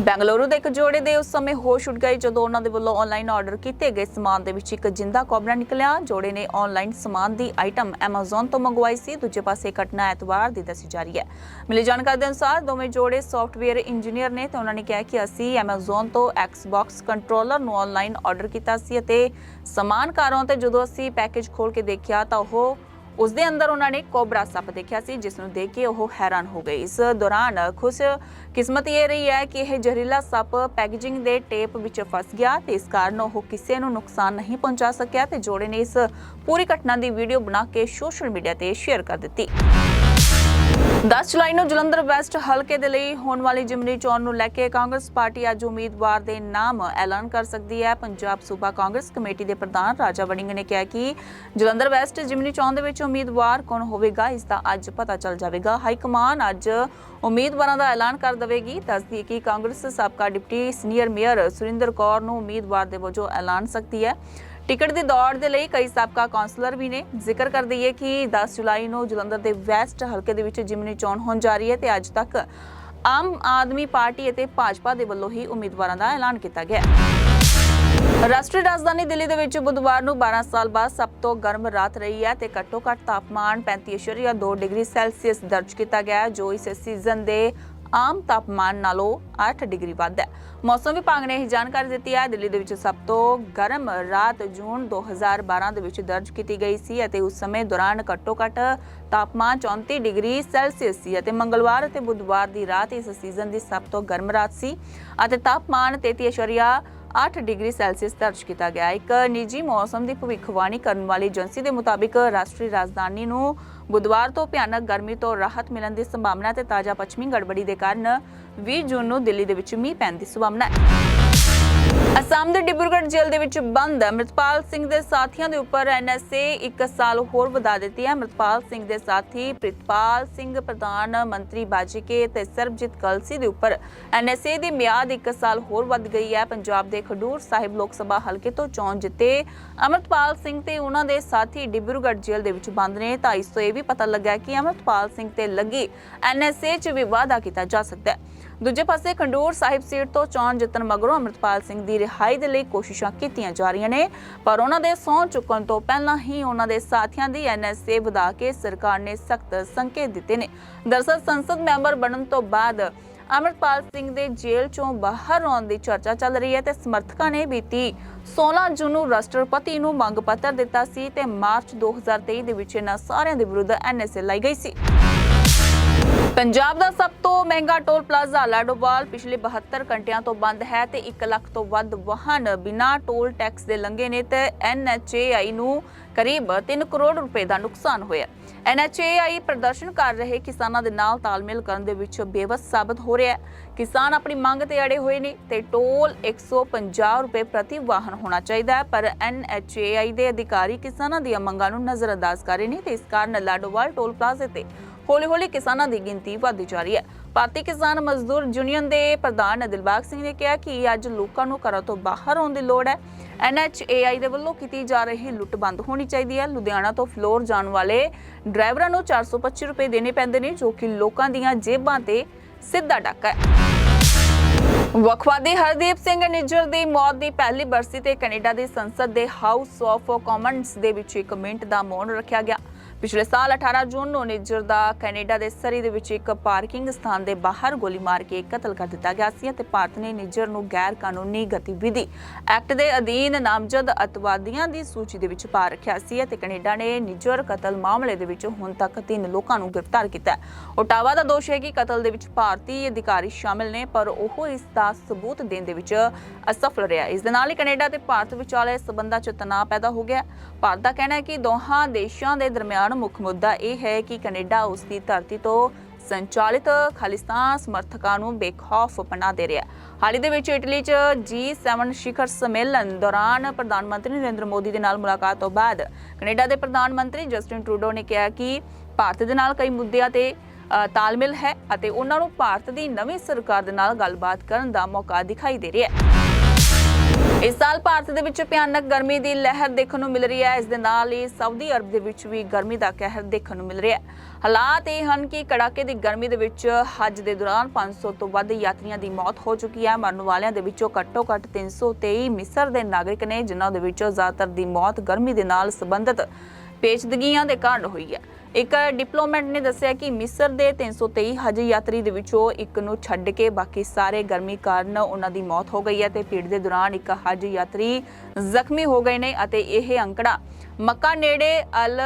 ਬੈਂਗਲੁਰੂ ਦੇ ਇੱਕ ਜੋੜੇ ਦੇ ਉਸ ਸਮੇਂ ਹੋਸ਼ ਉੱਡ ਗਏ ਜਦੋਂ ਉਹਨਾਂ ਦੇ ਵੱਲੋਂ ਆਨਲਾਈਨ ਆਰਡਰ ਕੀਤੇ ਗਏ ਸਮਾਨ ਦੇ ਵਿੱਚ ਇੱਕ ਜਿੰਦਾ ਕੋਬਰਾ ਨਿਕਲਿਆ। ਜੋੜੇ ਨੇ ਆਨਲਾਈਨ ਸਮਾਨ ਦੀ ਆਈਟਮ Amazon ਤੋਂ ਮੰਗਵਾਈ ਸੀ। ਦੂਜੇ ਪਾਸੇ ਘਟਨਾ ਐਤਵਾਰ ਦੀ ਦੱਸੀ ਜਾ ਰਹੀ ਹੈ। ਮਿਲੀ ਜਾਣਕਾਰੀ ਦੇ ਅਨੁਸਾਰ ਦੋਵੇਂ ਜੋੜੇ ਸੌਫਟਵੇਅਰ ਇੰਜੀਨੀਅਰ ਨੇ ਤੇ ਉਹਨਾਂ ਨੇ ਕਿਹਾ ਕਿ ਅਸੀਂ Amazon ਤੋਂ Xbox ਕੰਟਰੋਲਰ ਨੂੰ ਆਨਲਾਈਨ ਆਰਡਰ ਕੀਤਾ ਸੀ ਅਤੇ ਸਮਾਨ ਘਰ ਤੇ ਜਦੋਂ ਅਸੀਂ ਪੈਕੇਜ ਖੋਲ ਕੇ ਦੇਖਿਆ ਤਾਂ ਉਹ ਉਸ ਦੇ ਅੰਦਰ ਉਹਨਾਂ ਨੇ ਕੋਬਰਾ ਸੱਪ ਦੇਖਿਆ ਸੀ, ਜਿਸ ਨੂੰ ਦੇਖ ਕੇ ਉਹ ਹੈਰਾਨ ਹੋ ਗਏ। ਇਸ ਦੌਰਾਨ ਖੁਸ਼ ਕਿਸਮਤ ਇਹ ਰਹੀ ਹੈ ਕਿ ਇਹ ਜ਼ਹਿਰੀਲਾ ਸੱਪ ਪੈਕੇਜਿੰਗ ਦੇ ਟੇਪ ਵਿੱਚ ਫਸ ਗਿਆ ਤੇ ਇਸ ਕਾਰਨ ਉਹ ਕਿਸੇ ਨੂੰ ਨੁਕਸਾਨ ਨਹੀਂ ਪਹੁੰਚਾ ਸਕਿਆ ਤੇ ਜੋੜੇ ਨੇ ਇਸ ਪੂਰੀ ਘਟਨਾ ਦੀ ਵੀਡੀਓ ਬਣਾ ਕੇ ਸੋਸ਼ਲ ਮੀਡੀਆ ਤੇ ਸ਼ੇਅਰ ਕਰ ਦਿੱਤੀ। 10 ਜੁਲਾਈ ਨੂੰ ਜਲੰਧਰ ਵੈਸਟ ਹਲਕੇ ਦੇ ਲਈ ਹੋਣ ਵਾਲੀ ਜਿਮਨੀ ਚੋਣ ਨੂੰ ਲੈ ਕੇ ਕਾਂਗਰਸ ਪਾਰਟੀ ਅੱਜ ਉਮੀਦਵਾਰ ਦੇ ਨਾਮ ਐਲਾਨ ਕਰ ਸਕਦੀ ਹੈ। ਪੰਜਾਬ ਸੂਬਾ ਕਾਂਗਰਸ ਕਮੇਟੀ ਦੇ ਪ੍ਰਧਾਨ ਰਾਜਾ ਵੜਿੰਗ ਨੇ ਕਿਹਾ ਕਿ ਜਲੰਧਰ ਵੈਸਟ ਜਿਮਨੀ ਚੋਣ ਦੇ ਵਿੱਚ ਉਮੀਦਵਾਰ ਕੌਣ ਹੋਵੇਗਾ, ਇਸ ਦਾ ਅੱਜ ਪਤਾ ਚੱਲ ਜਾਵੇਗਾ। ਹਾਈ ਕਮਾਨ ਅੱਜ ਉਮੀਦਵਾਰਾਂ ਦਾ ਐਲਾਨ ਕਰ ਦੇਵੇਗੀ। ਦੱਸਦੀ ਕਿ ਕਾਂਗਰਸ ਸਾਬਕਾ deputy senior mayor Surinder Kaur ਨੂੰ ਉਮੀਦਵਾਰ ਦੇ ਵਜੋਂ ਐਲਾਨ ਸਕਦੀ ਹੈ। ਟਿਕਟ ਦੀ ਦੌੜ ਦੇ ਲਈ ਕਈ ਸਾਬਕਾ ਕਾਉਂਸਲਰ ਵੀ ਨੇ। ਜ਼ਿਕਰ ਕਰ ਦਈਏ ਕਿ 10 ਜੁਲਾਈ ਨੂੰ ਜਲੰਧਰ ਦੇ ਵੈਸਟ ਹਲਕੇ ਦੇ ਵਿੱਚ ਜਿਮਨੀ ਚੋਣ ਹੋਣ ਜਾ ਰਹੀ ਹੈ ਤੇ ਅੱਜ ਤੱਕ ਆਮ ਆਦਮੀ ਪਾਰਟੀ ਅਤੇ ਭਾਜਪਾ ਦੇ ਵੱਲੋਂ ਹੀ ਉਮੀਦਵਾਰਾਂ ਦਾ ਐਲਾਨ ਕੀਤਾ ਗਿਆ ਰਾਸ਼ਟਰੀ ਰਾਜਧਾਨੀ ਦਿੱਲੀ ਦੇ ਵਿੱਚ ਬੁੱਧਵਾਰ ਨੂੰ 12 ਸਾਲ ਬਾਅਦ ਸਭ ਤੋਂ ਗਰਮ ਰਾਤ ਰਹੀ ਹੈ ਤੇ ਘੱਟੋ-ਘੱਟ ਤਾਪਮਾਨ 35.2 ਡਿਗਰੀ ਸੈਲਸੀਅਸ ਦਰਜ ਕੀਤਾ ਗਿਆ ਜੋ ਇਸ ਸੀਜ਼ਨ ਦੇ ਆਮ ਤਾਪਮਾਨ ਨਾਲੋਂ 8 ਡਿਗਰੀ ਵੱਧ ਹੈ। ਮੌਸਮ ਵਿਭਾਗ ਨੇ ਇਹ ਜਾਣਕਾਰੀ ਦਿੱਤੀ ਹੈ, ਦਿੱਲੀ ਦੇ ਵਿੱਚ ਸਭ ਤੋਂ ਗਰਮ ਰਾਤ ਜੂਨ 2012 ਦੇ ਵਿੱਚ ਦਰਜ ਕੀਤੀ ਗਈ ਸੀ ਅਤੇ ਉਸ ਸਮੇਂ ਦੌਰਾਨ ਘੱਟੋ-ਘੱਟ ਤਾਪਮਾਨ 34 ਡਿਗਰੀ ਸੈਲਸੀਅਸ ਸੀ ਅਤੇ ਮੰਗਲਵਾਰ ਅਤੇ ਬੁੱਧਵਾਰ ਦੀ ਰਾਤ ਇਸ ਸੀਜ਼ਨ ਦੀ ਸਭ ਤੋਂ ਗਰਮ ਰਾਤ ਸੀ ਅਤੇ ਤਾਪਮਾਨ 33.8 ਡਿਗਰੀ ਸੈਲਸੀਅਸ ਦਰਜ ਕੀਤਾ ਗਿਆ। ਇੱਕ ਨਿੱਜੀ ਮੌਸਮ ਦੀ ਭਵਿੱਖਬਾਣੀ ਕਰਨ ਵਾਲੀ ਏਜੰਸੀ ਦੇ ਮੁਤਾਬਿਕ ਰਾਸ਼ਟਰੀ ਰਾਜਧਾਨੀ ਨੂੰ ਬੁੱਧਵਾਰ ਤੋਂ ਭਿਆਨਕ ਗਰਮੀ ਤੋਂ ਰਾਹਤ ਮਿਲਣ ਦੀ ਸੰਭਾਵਨਾ ਹੈ ਤੇ ਤਾਜ਼ਾ ਪੱਛਮੀ ਗੜਬੜੀ ਦੇ ਕਾਰਨ 20 ਜੂਨ ਨੂੰ ਦਿੱਲੀ ਦੇ ਵਿੱਚ ਮੀਂਹ ਪੈਣ ਦੀ ਸੰਭਾਵਨਾ ਹੈ। ਅਸਾਮ ਦੇ ਡਿਬਰੂਗੜ੍ਹ ਜੇਲ੍ਹ ਦੇ ਵਿੱਚ ਬੰਦ ਅਮਰਿਤਪਾਲ ਸਿੰਘ ਦੇ ਸਾਥੀਆਂ ਦੇ ਉੱਪਰ ਐਨਐਸਏ ਇੱਕ ਸਾਲ ਹੋਰ ਵਧਾ ਦਿੱਤੀ ਹੈ। ਅਮਰਿਤਪਾਲ ਸਿੰਘ ਦੇ ਸਾਥੀ ਪ੍ਰਿਤਪਾਲ ਸਿੰਘ, ਪ੍ਰਧਾਨ ਮੰਤਰੀ ਬਾਜੀਕੇ ਤੇ ਸਰਬਜੀਤ ਕਲਸੀ ਦੇ ਉੱਪਰ ਐਨਐਸਏ ਦੀ ਮਿਆਦ ਇੱਕ ਸਾਲ ਹੋਰ ਵੱਧ ਗਈ ਹੈ। ਪੰਜਾਬ ਦੇ ਖਡੂਰ ਸਾਹਿਬ ਲੋਕ ਸਭਾ ਹਲਕੇ ਤੋਂ ਚੋਣ ਜਿੱਤੇ ਅਮਰਿਤਪਾਲ ਸਿੰਘ ਤੇ ਉਹਨਾਂ ਦੇ ਸਾਥੀ ਡਿਬਰੂਗੜ੍ਹ ਜੇਲ੍ਹ ਦੇ ਵਿੱਚ ਬੰਦ ਨੇ। ਤਾਂ ਇਸ ਤੋਂ ਇਹ ਵੀ ਪਤਾ ਲੱਗਾ ਕਿ ਅਮਰਿਤਪਾਲ ਸਿੰਘ ਤੇ ਲੱਗੀ ਐਨਐਸਏ 'ਚ ਵੀ ਵਾਅਦਾ ਕੀਤਾ ਜਾ ਸਕਦਾ ਹੈ। ਦੂਜੇ ਪਾਸੇ ਖੰਡੂਰ ਸਾਹਿਬ ਸੀਟ ਤੋਂ ਚੋਣ ਜਿੱਤਣ ਮਗਰੋਂ ਅਮਰਿਤਪਾਲ ਸਿੰਘ ਦੀ ਰਿਹਾਈ ਦੇ ਲਈ ਕੋਸ਼ਿਸ਼ਾਂ ਕੀਤੀਆਂ ਜਾ ਰਹੀਆਂ ਨੇ, ਪਰ ਉਹਨਾਂ ਦੇ ਸਹੁੰ ਚੁੱਕਣ ਤੋਂ ਪਹਿਲਾਂ ਹੀ ਉਹਨਾਂ ਦੇ ਸਾਥੀਆਂ ਦੀ ਐਨਐਸਏ ਵਧਾ ਕੇ ਸਰਕਾਰ ਨੇ ਸਖਤ ਸੰਕੇਤ ਦਿੱਤੇ ਨੇ। ਦਰਸਲ ਸੰਸਦ ਮੈਂਬਰ ਬਣਨ ਤੋਂ ਬਾਅਦ ਅਮਰਿਤਪਾਲ ਸਿੰਘ ਦੇ ਜੇਲ੍ਹ ਚੋਂ ਬਾਹਰ ਆਉਣ ਦੀ ਚਰਚਾ ਚੱਲ ਰਹੀ ਹੈ ਤੇ ਸਮਰਥਕਾਂ ਨੇ ਬੀਤੀ 16 ਜੂਨ ਨੂੰ ਰਾਸ਼ਟਰਪਤੀ ਨੂੰ ਮੰਗ ਪੱਤਰ ਦਿੱਤਾ ਸੀ ਤੇ ਮਾਰਚ 2023 ਦੇ ਵਿੱਚ ਇਹਨਾਂ ਸਾਰਿਆਂ ਦੇ ਵਿਰੁੱਧ ਐਨਐਸਏ ਲਾਈ ਗਈ ਸੀ। ਪੰਜਾਬ ਦਾ ਸਭ ਤੋਂ ਮਹਿੰਗਾ ਟੋਲ ਪਲਾਜ਼ਾ ਲਾਡੋਵਾਲ ਪਿਛਲੇ 72 ਘੰਟਿਆਂ ਤੋਂ ਬੰਦ ਹੈ ਤੇ 1 ਲੱਖ ਤੋਂ ਵੱਧ ਵਾਹਨ ਬਿਨਾਂ ਟੋਲ ਟੈਕਸ ਦੇ ਲੰਘੇ ਨੇ ਤੇ ਐਨਐਚਏਆਈ ਨੂੰ ਕਰੀਬ 3 ਕਰੋੜ ਰੁਪਏ ਦਾ ਨੁਕਸਾਨ ਹੋਇਆ। ਐਨਐਚਏਆਈ ਪ੍ਰਦਰਸ਼ਨ ਕਰ ਰਹੇ ਕਿਸਾਨਾਂ ਦੇ ਨਾਲ ਤਾਲਮੇਲ ਕਰਨ ਦੇ ਵਿੱਚ ਬੇਵਸ ਸਾਬਤ ਹੋ ਰਿਹਾ ਹੈ। ਕਿਸਾਨ ਆਪਣੀ ਮੰਗ ਤੇ ਅੜੇ ਹੋਏ ਨੇ ਤੇ ਟੋਲ 150 ਰੁਪਏ ਪ੍ਰਤੀ ਵਾਹਨ ਹੋਣਾ ਚਾਹੀਦਾ ਹੈ, ਪਰ ਐਨਐਚਏਆਈ ਦੇ ਅਧਿਕਾਰੀ ਕਿਸਾਨਾਂ ਦੀਆਂ ਮੰਗਾਂ ਨੂੰ ਨਜ਼ਰਅੰਦਾਜ਼ ਕਰ ਰਹੇ ਨੇ ਤੇ ਇਸ ਕਾਰਨ ਲਾਡੋਵਾਲ ਟੋਲ ਪਲਾਜ਼ੇ ਤੇ ਹੌਲੀ-ਹੌਲੀ ਕਿਸਾਨਾਂ ਦੀ ਗਿਣਤੀ ਵਧਦੀ ਜਾ ਰਹੀ ਹੈ। ਭਾਰਤੀ ਕਿਸਾਨ ਮਜ਼ਦੂਰ ਯੂਨੀਅਨ ਦੇ ਪ੍ਰਧਾਨ ਦਿਲਬਾਗ ਸਿੰਘ ਨੇ ਕਿਹਾ ਕਿ ਅੱਜ ਲੋਕਾਂ ਨੂੰ ਘਰਾਂ ਤੋਂ ਬਾਹਰ ਆਉਣ ਦੀ ਲੋੜ ਹੈ। ਐਨਐਚਏਆਈ ਦੇ ਵੱਲੋਂ ਕੀਤੀ ਜਾ ਰਹੀ ਲੁੱਟ ਬੰਦ ਹੋਣੀ ਚਾਹੀਦੀ ਹੈ। ਲੁਧਿਆਣਾ ਤੋਂ ਫਲੋਰ ਜਾਣ ਵਾਲੇ ਡਰਾਈਵਰਾਂ ਨੂੰ 425 ਰੁਪਏ ਦੇਣੇ ਪੈਂਦੇ ਨੇ, ਜੋ ਕਿ ਲੋਕਾਂ ਦੀਆਂ ਜੇਬਾਂ ਤੇ ਸਿੱਧਾ ਡਾਕਾ ਹੈ। ਵਕਵਾਦੀ ਹਰਦੀਪ ਸਿੰਘ ਨਿੱਜਰ ਦੀ ਮੌਤ ਦੀ ਪਹਿਲੀ ਬਰਸੀ ਤੇ ਕੈਨੇਡਾ ਦੀ ਸੰਸਦ ਦੇ ਹਾਊਸ ਆਫ ਕਾਮਨਸ ਦੇ ਵਿੱਚ ਇੱਕ ਮਿੰਟ ਦਾ ਮੌਨ ਰੱਖਿਆ ਗਿਆ। ਪਿਛਲੇ ਸਾਲ 18 ਜੂਨ ਨੂੰ ਨਿੱਜਰ ਦਾ ਕੈਨੇਡਾ ਦੇ ਸਰੀ ਦੇ ਵਿੱਚ ਇੱਕ ਪਾਰਕਿੰਗ ਸਥਾਨ ਦੇ ਬਾਹਰ ਗੋਲੀ ਮਾਰ ਕੇ ਕਤਲ ਕਰ ਦਿੱਤਾ ਗਿਆ ਸੀ ਅਤੇ ਭਾਰਤ ਨੇ ਨਿੱਜਰ ਨੂੰ ਗੈਰ ਕਾਨੂੰਨੀ ਗਤੀਵਿਧੀ ਐਕਟ ਦੇ ਅਧੀਨ ਨਾਮਜ਼ਦ ਅਤਵਾਦੀਆਂ ਦੀ ਸੂਚੀ ਦੇ ਵਿੱਚ ਪਾ ਰੱਖਿਆ ਸੀ ਅਤੇ ਕੈਨੇਡਾ ਨੇ ਨਿੱਜਰ ਕਤਲ ਮਾਮਲੇ ਦੇ ਵਿੱਚ ਹੁਣ ਤੱਕ ਤਿੰਨ ਲੋਕਾਂ ਨੂੰ ਗ੍ਰਿਫਤਾਰ ਕੀਤਾ ਹੈ। ਓਟਾਵਾ ਦਾ ਦੋਸ਼ ਹੈ ਕਿ ਕਤਲ ਦੇ ਵਿੱਚ ਭਾਰਤੀ ਅਧਿਕਾਰੀ ਸ਼ਾਮਿਲ ਨੇ, ਪਰ ਉਹ ਇਸ ਦਾ ਸਬੂਤ ਦੇਣ ਦੇ ਵਿੱਚ ਅਸਫਲ ਰਿਹਾ। ਇਸ ਦੇ ਨਾਲ ਹੀ ਕੈਨੇਡਾ ਤੇ ਭਾਰਤ ਵਿਚਾਲੇ ਸਬੰਧਾਂ 'ਚ ਤਣਾਅ ਪੈਦਾ ਹੋ ਗਿਆ ਭਾਰਤ ਦਾ ਕਹਿਣਾ ਹੈ ਕਿ ਦੋਹਾਂ ਦੇਸ਼ਾਂ ਦੇ ਦਰਮਿਆਨ ਮੁੱਖ ਮੁੱਦਾ ਇਹ ਹੈ ਕਿ ਕੈਨੇਡਾ ਉਸ ਦੀ ਧਰਤੀ ਤੋਂ ਸੰਚਾਲਿਤ ਖਾਲਿਸਤਾਨ ਸਮਰਥਕਾਂ ਨੂੰ ਬੇਖੌਫ ਪਨਾਹ ਦੇ ਰਿਹਾ ਹਾਲ ਹੀ ਦੇ ਵਿੱਚ ਇਟਲੀ 'ਚ G7 ਸ਼ਿਖਰ ਸੰਮੇਲਨ ਦੌਰਾਨ ਪ੍ਰਧਾਨ ਮੰਤਰੀ ਨਰਿੰਦਰ ਮੋਦੀ ਦੇ ਨਾਲ ਮੁਲਾਕਾਤ ਤੋਂ ਬਾਅਦ ਕੈਨੇਡਾ ਦੇ ਪ੍ਰਧਾਨ ਮੰਤਰੀ ਜਸਟਿਨ ਟਰੂਡੋ ਨੇ ਕਿਹਾ ਕਿ ਭਾਰਤ ਦੇ ਨਾਲ ਕਈ ਮੁੱਦਿਆਂ ਤੇ ਤਾਲਮੇਲ ਹੈ ਅਤੇ ਉਹਨਾਂ ਨੂੰ ਭਾਰਤ ਦੀ ਨਵੀਂ ਸਰਕਾਰ ਦੇ ਨਾਲ ਗੱਲਬਾਤ ਕਰਨ ਦਾ ਮੌਕਾ ਦਿਖਾਈ ਦੇ ਰਿਹਾ ਹੈ। ਇਸ ਸਾਲ ਭਾਰਤ ਦੇ ਵਿੱਚ ਭਿਆਨਕ ਗਰਮੀ ਦੀ ਲਹਿਰ ਦੇਖਣ ਨੂੰ ਮਿਲ ਰਹੀ ਹੈ। ਇਸ ਦੇ ਨਾਲ ਹੀ ਸਾਊਦੀ ਅਰਬ ਦੇ ਵਿੱਚ ਵੀ ਗਰਮੀ ਦਾ ਕਹਿਰ ਦੇਖਣ ਨੂੰ ਮਿਲ ਰਿਹਾ ਹੈ। ਹਾਲਾਤ ਇਹ ਹਨ ਕਿ ਕੜਾਕੇ ਦੀ ਗਰਮੀ ਦੇ ਵਿੱਚ ਹੱਜ ਦੇ ਦੌਰਾਨ 500 ਤੋਂ ਵੱਧ ਯਾਤਰੀਆਂ ਦੀ ਮੌਤ ਹੋ ਚੁੱਕੀ ਹੈ। ਮਰਨ ਵਾਲਿਆਂ ਦੇ ਵਿੱਚੋਂ ਘੱਟੋ ਘੱਟ 323 ਮਿਸਰ ਦੇ ਨਾਗਰਿਕ ਨੇ, ਜਿਨ੍ਹਾਂ ਦੇ ਵਿੱਚੋਂ ਜ਼ਿਆਦਾਤਰ ਦੀ ਮੌਤ ਗਰਮੀ ਦੇ ਨਾਲ ਸੰਬੰਧਿਤ ਪੇਚਦਗੀਆਂ ਦੇ ਕਾਰਨ ਹੋਈ ਹੈ। ਇੱਕ ਡਿਪਲੋਮੈਟ ਨੇ ਦੱਸਿਆ ਕਿ ਮਿਸਰ ਦੇ 323 ਹਜ ਯਾਤਰੀ ਦੇ ਵਿੱਚੋਂ ਇੱਕ ਨੂੰ ਛੱਡ ਕੇ ਬਾਕੀ ਸਾਰੇ ਗਰਮੀ ਕਾਰਨ ਉਹਨਾਂ ਦੀ ਮੌਤ ਹੋ ਗਈ ਹੈ ਤੇ ਭੀੜ ਦੇ ਦੌਰਾਨ ਇੱਕ ਹਜ ਯਾਤਰੀ ਜ਼ਖਮੀ ਹੋ ਗਏ ਨੇ ਅਤੇ ਇਹ ਅੰਕੜਾ ਮੱਕਾ ਨੇੜੇ ਅਲ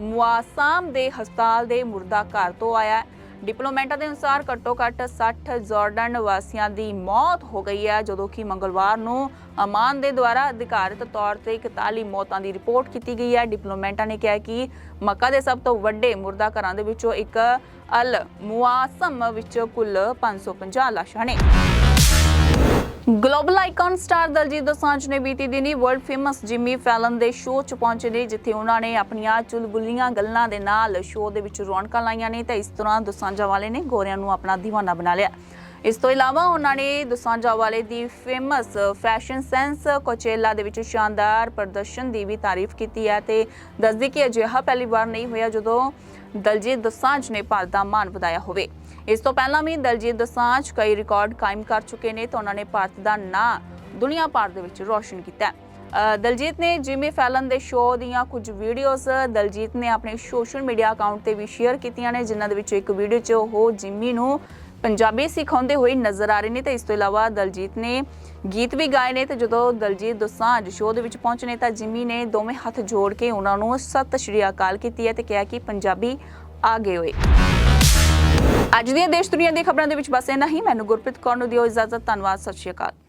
ਮੁਆਸਾਮ ਦੇ ਹਸਪਤਾਲ ਦੇ ਮੁਰਦਾ ਘਰ ਤੋਂ ਆਇਆ ਹੈ। ਡਿਪਲੋਮੈਟਾਂ ਦੇ ਅਨੁਸਾਰ ਘੱਟੋ ਘੱਟ 60 ਜਾਰਡਨ ਵਾਸੀਆਂ ਦੀ ਮੌਤ ਹੋ ਗਈ ਹੈ, ਜਦੋਂ ਕਿ ਮੰਗਲਵਾਰ ਨੂੰ ਅਮਾਨ ਦੇ ਦੁਆਰਾ ਅਧਿਕਾਰਤ ਤੌਰ ਤੇ 41 ਮੌਤਾਂ ਦੀ ਰਿਪੋਰਟ ਕੀਤੀ ਗਈ ਹੈ। ਡਿਪਲੋਮੈਟਾਂ ਨੇ ਕਿਹਾ ਕਿ ਮੱਕਾ ਦੇ ਸਭ ਤੋਂ ਵੱਡੇ ਮੁਰਦਾ ਘਰਾਂ ਦੇ ਵਿੱਚੋਂ ਇੱਕ ਅਲ ਮੁਆਸਮ ਵਿੱਚ ਕੁੱਲ 550 ਲਾਸ਼ਾਂ ਨੇ। Global icon star Diljit Dosanjh ਨੇ ਬੀਤੀ ਦਿਨੀ ਵਰਲਡ ਫੇਮਸ ਜਿਮੀ ਫੈਲਨ ਦੇ ਸ਼ੋਅ 'ਚ ਪਹੁੰਚੇ ਨੇ, ਜਿੱਥੇ ਉਹਨਾਂ ਨੇ ਆਪਣੀਆਂ ਚੁਲਬੁਲੀਆਂ ਗੱਲਾਂ ਦੇ ਨਾਲ ਸ਼ੋਅ ਦੇ ਵਿੱਚ ਰੌਣਕਾਂ ਲਾਈਆਂ ਨੇ ਤੇ ਇਸ ਤਰ੍ਹਾਂ ਦੋਸਾਂਝਾ ਵਾਲੇ ਨੇ ਗੋਰਿਆਂ ਨੂੰ ਆਪਣਾ دیਵਾਨਾ ਬਣਾ ਲਿਆ। ਇਸ ਤੋਂ ਇਲਾਵਾ ਉਹਨਾਂ ਨੇ ਦੋਸਾਂਝਾ ਵਾਲੇ ਦੀ ਫੇਮਸ ਫੈਸ਼ਨ ਸੈਂਸ ਕੋਚੇਲਾ ਦੇ ਵਿੱਚ ਸ਼ਾਨਦਾਰ ਪ੍ਰਦਰਸ਼ਨ ਦੀ ਵੀ ਤਾਰੀਫ ਕੀਤੀ ਹੈ ਤੇ ਦੱਸਦੀ ਕਿ ਅਜਿਹਾ ਪਹਿਲੀ ਵਾਰ ਨਹੀਂ ਹੋਇਆ ਜਦੋਂ ਦਲਜੀਤ ਦੋਸਾਂਝ ਨੇ ਭਾਰਤ ਦਾ ਮਾਣ ਵਧਾਇਆ ਹੋਵੇ। ਇਸ ਤੋਂ ਪਹਿਲਾਂ ਵੀ ਦਲਜੀਤ ਦੋਸਾਂਝ ਕਈ ਰਿਕਾਰਡ ਕਾਇਮ ਕਰ ਚੁੱਕੇ ਨੇ ਤਾਂ ਉਹਨਾਂ ਨੇ ਭਾਰਤ ਦਾ ਨਾਂ ਦੁਨੀਆ ਭਰ ਦੇ ਵਿੱਚ ਰੋਸ਼ਨ ਕੀਤਾ ਦਲਜੀਤ ਨੇ ਜਿਮੀ ਫੈਲਨ ਦੇ ਸ਼ੋਅ ਦੀਆਂ ਕੁਝ ਵੀਡੀਓਜ਼, ਦਲਜੀਤ ਨੇ ਆਪਣੇ ਸੋਸ਼ਲ ਮੀਡੀਆ ਅਕਾਊਂਟ ਤੇ ਵੀ ਸ਼ੇਅਰ ਕੀਤੀਆਂ ਨੇ, ਜਿਨ੍ਹਾਂ ਦੇ ਵਿੱਚ ਇੱਕ ਵੀਡੀਓ 'ਚ ਉਹ ਜਿਮੀ ਨੂੰ ਪੰਜਾਬੀ ਸਿਖਾਉਂਦੇ ਹੋਏ ਨਜ਼ਰ ਆ ਰਹੇ ਨੇ ਤੇ ਇਸ ਤੋਂ ਇਲਾਵਾ ਦਲਜੀਤ ਨੇ ਗੀਤ ਵੀ ਗਾਏ ਨੇ ਤੇ ਜਦੋਂ ਦਲਜੀਤ ਦੋਸਾਂਝ ਸ਼ੋਅ ਦੇ ਵਿੱਚ ਪਹੁੰਚੇ ਨੇ ਤਾਂ ਜਿਮੀ ਨੇ ਦੋਵੇਂ ਹੱਥ ਜੋੜ ਕੇ ਉਹਨਾਂ ਨੂੰ ਸਤਿ ਸ਼੍ਰੀ ਅਕਾਲ ਕੀਤੀ ਹੈ ਤੇ ਕਿਹਾ ਕਿ ਪੰਜਾਬੀ ਆ ਗਏ ਹੋਏ। ਅੱਜ ਦੀਆਂ ਦੇਸ਼ ਦੁਨੀਆ ਦੀਆਂ ਖਬਰਾਂ ਦੇ ਵਿੱਚ ਬਸ ਇੰਨਾ ਹੀ। ਮੈਨੂੰ ਗੁਰਪ੍ਰੀਤ ਕੌਰ ਨੂੰ ਦਿਓ ਇਜਾਜ਼ਤ। ਧੰਨਵਾਦ। ਸਤਿ ਸ਼੍ਰੀ ਅਕਾਲ।